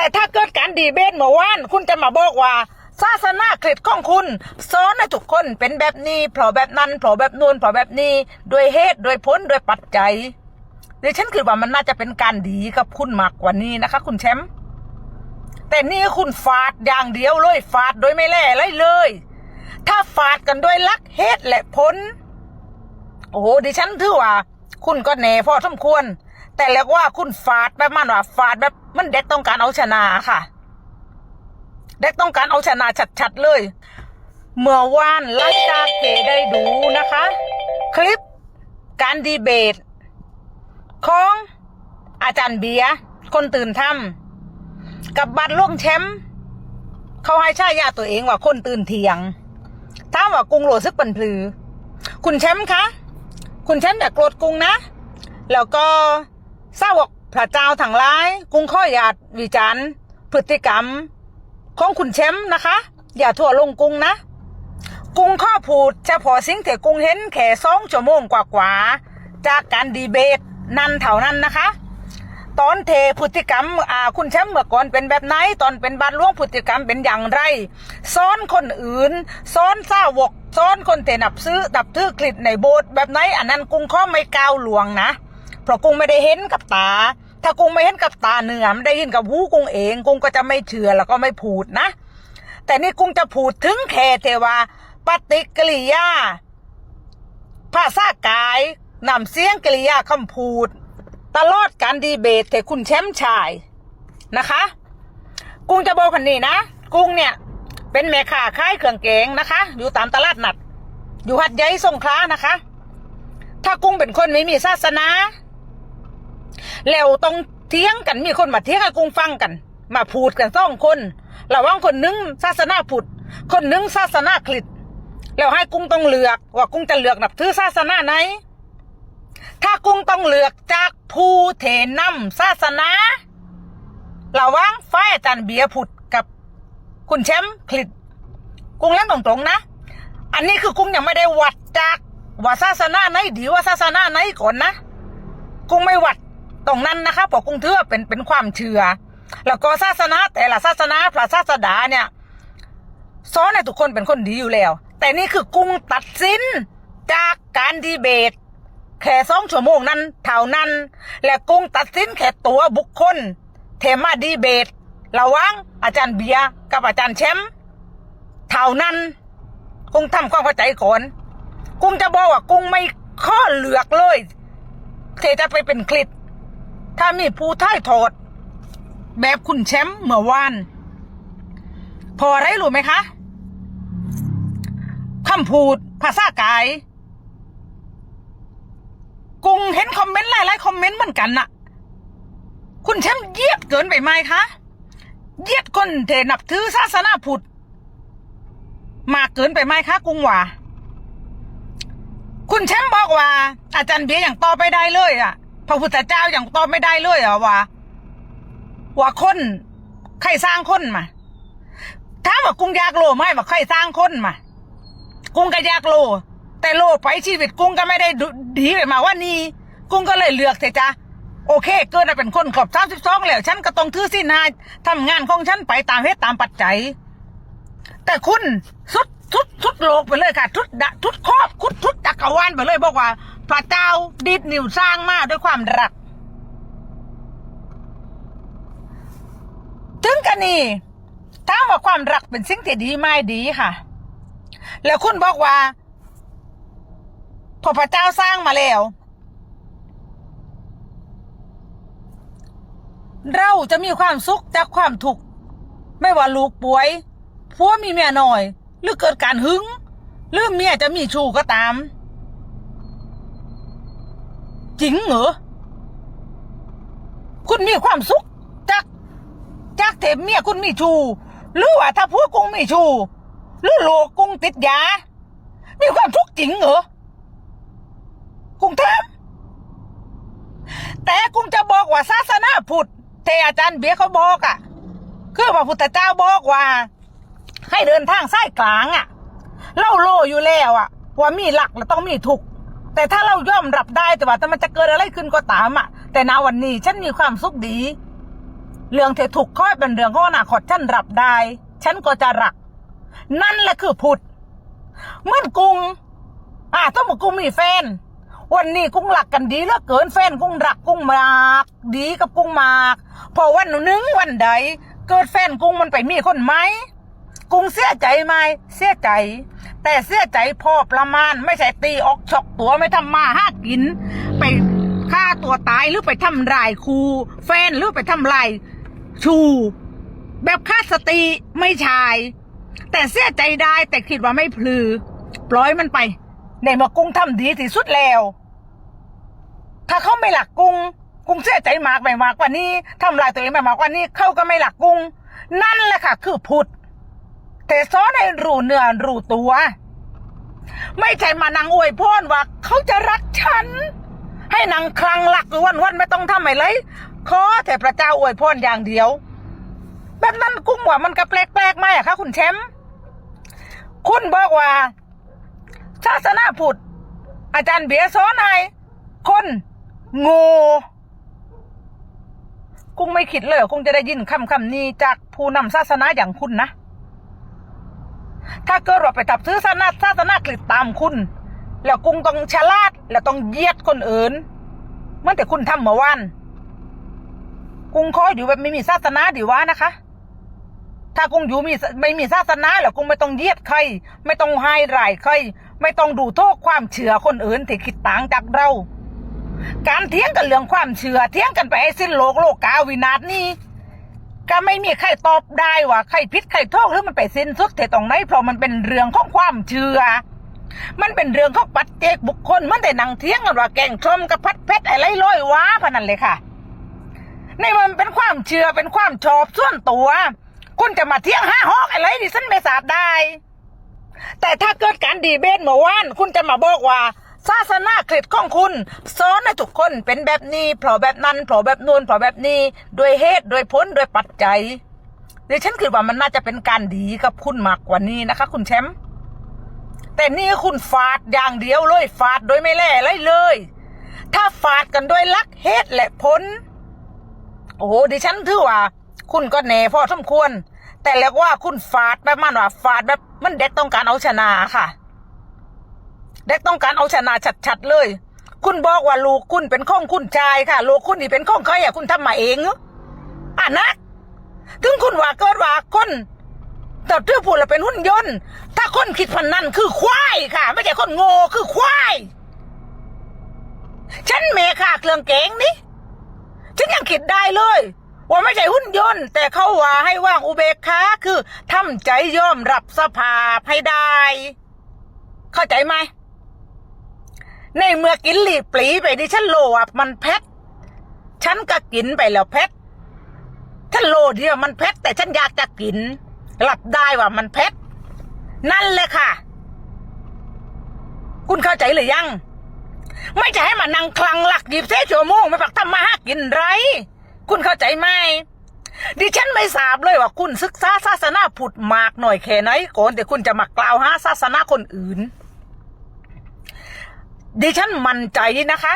แต่ถ้าเกิดการดีเบตเมื่อวานคุณจะมาบอกว่าศาสนาคริสต์ของคุณสอนให้ทุกคนเป็นแบบนี้เพราะแบบนั้นเพราะแบบนู้นเพราะแบบนี้ด้วยเหตุด้วยผลด้วยปัจจัยดิฉันคิดว่ามันน่าจะเป็นการดีกับคุณมากกว่านี้นะคะ คุณแชมป์แต่นี่คุณฟาดอย่างเดียวเลยฟาดโดยไม่แล่ไรเลย ถ้าฟาดกันด้วยลักเหตุและผลโอ้โหดิฉันถือว่า คุณก็แน่พอสมควร แต่แล้วว่าคุณฟาดแบบมันว่าฟาดแบบมันเด็กต้องการเอาชนะค่ะ เด็กต้องการเอาชนะชัดๆเลย เมื่อวานหลังจากเจได้ดูนะคะ คลิปการดีเบต ของอาจารย์เบียคนตื่นทำกับบัตรล่วงแชมป์เขาให้ชายาตัวเองว่าคนตื่นเทียงถามว่ากรุงโหลซึกปันพลือ คุณแชมป์คะ คุณแชมป์อย่าโกรธกรุงนะ แล้วก็ ทราบว่าพระเจ้าทั้งหลายกรุงข้อหยาดวิจารณ์พฤติกรรม ของคุณแชมป์นะคะ อย่าทั่วลงกรุงนะกรุงข้อพูดเฉพาะสิ่งที่กรุงเห็นแค่สองชั่วโมงกว่าๆจากการดีเบตนั่นเท่านั้นนะคะ ตอนเทพฤติกรรมอ่าคุณแชมป์เมื่อก่อนเป็นแบบไหนตอนเป็นบาทหลวงพฤติกรรมเป็นอย่างไรซ้อนคนอื่นซ้อนสาวกซ้อนคนเทนับซื้อดับทื่อกลิดในโบสถ์แบบไหนอันนั้นกุงข้อไม่ก้าวหลวงนะ เพราะกุ้งไม่ได้เห็นกับตา ถ้ากุ้งไม่เห็นกับตาเนื้อมได้ยินกับหูกุ้งเอง กุ้งก็จะไม่เชื่อแล้วก็ไม่พูดนะ แต่นี่กุ้งจะพูดถึงแค่เทว่าปฏิกิริยาภาษากายนำเสียงกริยาคำพูด ตลอดการดีเบตแต่คุณแชมป์ชายนะคะ กุ้งจะบอกคนนี้นะ กุ้งเนี่ยเป็นแม่ค้าขายเครื่องแกงนะคะ อยู่ตามตลาดนัด อยู่หัดใหญ่สงขลานะคะ ถ้ากุ้งเป็นคนไม่มีศาสนา แล้วต้องเที่ยงกันมีคนมาเที่ยงให้กุ้งฟังกัน มาพูดกันสองคนระหว่างคนนึงศาสนาพุทธคนนึงศาสนาคริสต์แล้วให้กุ้งต้องเลือก ว่ากุ้งจะเลือกนับถือศาสนาไหน ถ้ากุ้งต้องเลือกจากผู้เทนำศาสนาระหว่างฝ่ายอาจารย์เบียร์พุทธกับคุณแชมป์คลิตกุ้งเล่นตรงๆนะ อันนี้คือกุ้งยังไม่ได้วัดจากว่าศาสนาไหนดีว่าศาสนาไหนก่อนนะ กุ้งไม่วัด ตรงนั้นนะคะพราะกุ้งเชื่อเป็นเป็นความเชื่อแล้วก็ศาสนาแต่ละศาสนาพระศาสดาเนี่ยสอนให้ทุกคนเป็นคนดีอยู่แล้ว แต่นี่คือกุ้งตัดสินจากการดีเบตแค่สองชั่วโมงนั้นเท่านั้น และกุ้งตัดสินแค่ตัวบุคคลเทมาดีเบตระว่างอาจารย์เบียกับอาจารย์แชมป์เท่านั้น กุ้งทำความเข้าใจก่อนกุ้งจะบอกว่ากุ้งไม่ข้อเลือกเลยเทจะไปเป็นคลิป ถ้ามีผู้ท้ายโทษแบบคุณแชมป์เมื่อวาน พอไรรู้ไหมคะคำพูดภาษากาย กุงเห็นคอมเมนต์หลายๆคอมเมนต์เหมือนกันน่ะ คุณแชมป์เยียดเกินไปไหมคะเยียดคนเทนับถือศาสนาพุทธมากเกินไปไหมคะกุงว่าคุณแชมป์บอกว่า อาจารย์เบียร์อย่างต่อไปได้เลยอะ พระพุทธเจ้าอย่างต่อไม่ได้เลยอะว่าว่าคนใครสร้างคนมาถ้ามว่ากุ้งอยากโลไหมว่าใครสร้างคนมากุ้งก็อยากโล แต่โลไปชีวิตกุ้งก็ไม่ได้ดีไปมาว่านี่กุ้งก็เลยเลือกเถอะจ้ะโอเค เกิดมาเป็นคนขอบสามสิบสองแล้วฉันก็ต้องถือสินายทำงานของฉันไปตามเหตุตามปัจจัย แต่คุณสุดสุดสุดโลกไปเลยค่ะทุดดะทุดครอบคุดทุด กวาลไปเลยบอกว่าพระเจ้าดิดนิ้วสร้างมาด้วยความรัก ถึงกันนี่ถาว่าความรักเป็นสิ่งที่ดีไม่ดีค่ะ แล้วคุณบอกว่า พอพระเจ้าสร้างมาแล้ว เราจะมีความสุขจากความทุกข์ไม่ว่าลูกป่วยผัวมีเมียน้อย หรือเกิดการหึงหรือเมียจะมีชู้ก็ตาม จริงเหรอ คุณมีความสุขจากจากเทปเมียคุณมีชูหรือว่าถ้าผัวกุ้งมีชูหรือโลกกุ้งติดยา มีความทุกข์จริงเหรอกุ้งถามแต่กุ้งจะบอกว่าศาสนาพุทธเทอาจารย์เบียเขาบอกอะ่ะ คือพระพุทธเจ้าบอกว่า ให้เดินทางสายกลางอะ่ะเล่าโลอยู่แล้วอะ่ะ ว่ามีหลักแล้วต้องมีทุกข์ แต่ถ้าเรายอมรับได้แต่ว่าถ้ามันจะเกิดอะไรขึ้นก็ตามอะ่ะ แต่ณวันนี้ฉันมีความสุขดี เรื่องที่ถูกค่อยเป็นเรื่องของอนาคตฉันรับได้ ฉันก็จะรัก นั่นแหละคือพุทธเหมื่อนกุ้งอ่าถ้าบอกกุ้งมีแฟน วันนี้กุ้งหลักกันดีเหลือเกินแฟนกุ้งรักกุ้งมาก ดีกับกุ้งมาก พอวันหนึ่งวันใด เกิดแฟนกุ้งมันไปมีคนไหม กุ้งเสียใจไหมเสียใจ แต่เสียใจพอประมาณไม่ใช่ตีออกฉกตัวไม่ทำมาห้ากิน ไปฆ่าตัวตายหรือไปทำลายครูแฟนหรือไปทำลายชู แบบฆ่าสติไม่ชาย แต่เสียใจได้แต่คิดว่าไม่พลือ ปล่อยมันไปในเมื่อกุ้งทำดีที่สุดแล้ว ถ้าเขาไม่หลักกุ้งกุ้งเสียใจมากไปมากกว่านี้ทำลายตัวเองไปมากกว่านี้เขาก็ไม่หลักกุ้งนั่นแหละค่ะ คือพุทธ แต่ซ้อนให้รู้เนื้อรู้ตัว ไม่ใช่มานังอวยพรว่าเขาจะรักฉัน ให้นางคลังหลักอยู่วันวันไม่ต้องทำอะไรเลยขอแต่พระเจ้าอวยพรอย่างเดียว แบบนั้นกุ้งว่ามันก็แปลกๆไหมอะคะคุณแชมป์คุณบอกว่าศาสนาพุทธอาจารย์เบียร์สอนให้คนโง่กุ้งไม่คิดเลยกุ้งจะได้ยินคำคำนี้จากผู้นำศาสนาอย่างคุณนะ ถ้าเกิดว่าไปทับซื้อศาสนาศาสนากฤษตามคุณ แล้วกุงต้องฉลาด แล้วต้องเยียดคนอื่นเมื่อแต่คุณทำเมื่อวานกุงคอยอยู่แบบไม่มีศาสนาดีวะนะคะ ถ้ากุงอยู่มีไม่มีศาสนาแล้วกุงไม่ต้องเยียดใคร ไม่ต้องให้รายใคร ไม่ต้องดูโทษความเชื่อคนอื่นที่คิดต่างจากเรา การเถียงกันเรื่องความเชื่อเถียงกันไปให้สิ้นโลกโลกาวินาศนี้ ก็ไม่มีใครตอบได้ว่าใครผิดใครถูกหรือมันไปสิ้นสุดที่ตรงไหนเพราะมันเป็นเรื่องของความเชื่อ มันเป็นเรื่องของปัจเจกบุคคลมันแต่นังเถียงกันว่าแกงชมกับพัดเพชรอะไรลอยว้าพนันเลยค่ะ ในมันเป็นความเชื่อเป็นความชอบส่วนตัว คุณจะมาเที่ยงห้าฮอกอะไรดิฉันไม่ทราบได้ แต่ถ้าเกิดการดีเบตเมื่อวานคุณจะมาบอกว่า ศาสนาคริสต์ของคุณสอนให้ทุกคนเป็นแบบนี้เพราะแบบนั้นเพราะแบบนูนเพราะแบบนี้ด้วยเหตุด้วยผลด้วยปัจจัยดิฉันคิดว่ามันน่าจะเป็นการดีกับคุณมากกว่านี้นะคะ คุณแชมป์แต่นี่คุณฟาดอย่างเดียวเลยฟาดโดยไม่แล่เลยถ้าฟาดกันด้วยลักเหตุและผลโอ้โหดิฉันถือว่า คุณก็แหน่พอสมควร แต่แล้วว่าคุณฟาดแบบมันว่าฟาดแบบมันเด็กต้องการเอาชนะค่ะ เด็กต้องการเอาชนะชัดๆเลย คุณบอกว่าลูกคุณเป็นข้องคุณชายค่ะ ลูกคุณนี่เป็นข้องใครอะคุณทำมาเองเหรออะนะถึงคุณว่าเกิดว่าคนแต่เธอพูดแล้วเป็นหุ่นยนต์ ถ้าคนคิดพันนั้นคือควายค่ะ ไม่ใช่คนโง่คือควายฉันเมค่ะเครื่องเก๋งนี่ฉันยังคิดได้เลยว่าไม่ใช่หุ่นยนต์ แต่เขาว่าให้ว่างอุเบกขาคือทำใจยอมรับสภาพให้ได้ เข้าใจไหม ในเมื่อกินหลีปลีไปดิฉันโลอะมันแพทฉันก็กินไปแล้วแพทฉันโลเดียวมันแพทแต่ฉันอยากจะกินรับได้ว่ามันแพทนั่นแหละค่ะ คุณเข้าใจหรือยัง ไม่จะให้มานั่งคลังหลักหยิบเส้ชั่วโมงไม่ปักทำมาหากินไร คุณเข้าใจไหมดิฉันไม่ทราบเลยว่าคุณศึกษาศาสนาพุทธมากหน่อยแค่ไหนก่อนแต่คุณจะมากล่าวหาศาสนาคนอื่น ดิฉันมั่นใจนะคะ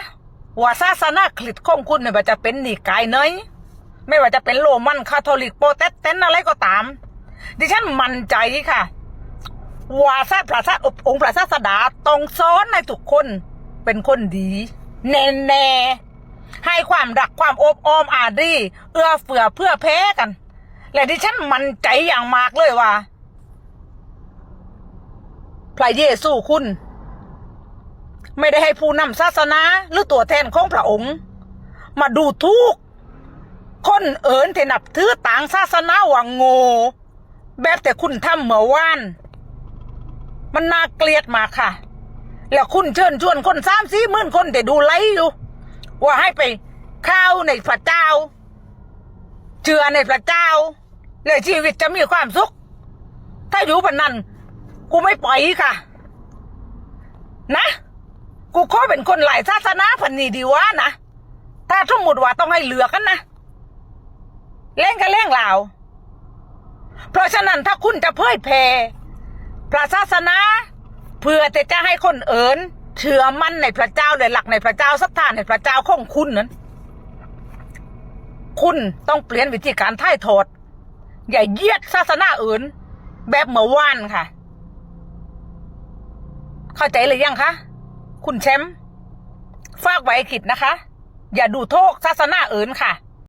ว่าศาสนาคริสต์ของคุณไม่ว่าจะเป็นนิกายไหนไม่ว่าจะเป็นโรมันคาทอลิกโปรเตสแตนต์อะไรก็ตาม ดิฉันมั่นใจค่ะว่าพระพระศาองค์พระศาสดาต้องสอนในทุกคนเป็นคนดี แน่แน่ให้ความรักความอบอ้อมอารีเอื้อเฟื้อเพื่อแพ้กัน และดิฉันมั่นใจอย่างมากเลยว่าพระเยซูคุณ ไม่ได้ให้ผู้นำศาสนาหรือตัวแทนของพระองค์ มาดูทุกคนเอิญที่นับถือต่างศาสนาว่าโง่แบบแต่คุณทำเมื่อวาน มันน่าเกลียดมากค่ะ แล้วคุณเชิญชวนคนสามสี่หมื่นคนแต่ดูไลอยู่ ว่าให้ไปเข้าวในพระเจ้า เชื่อในพระเจ้าและชีวิตจะมีความสุข ถ้าอยู่พันนั้น กูไม่ปล่อยค่ะ นะ กูขอเป็นคนหลายศาสนาพันนี้ดีวะนะถ้าสมมติว่าต้องให้เหลือกันนะเล่งกันเล่งเหล่าเพราะฉะนั้นถ้าคุณจะเผยแผ่พระศาสนา เพื่อที่จะให้คนเอิญเชื่อมั่นในพระเจ้าในหลักในพระเจ้าศรัทธาในพระเจ้าของคุณนั้น คุณต้องเปลี่ยนวิธีการถ่ายทอดอย่าเยียดศาสนาอื่น แบบเมื่อวานค่ะ เข้าใจหรือยังคะ คุณแชมป์ฝากไว้คิดนะคะ อย่าดูโทษศาสนาอื่นค่ะ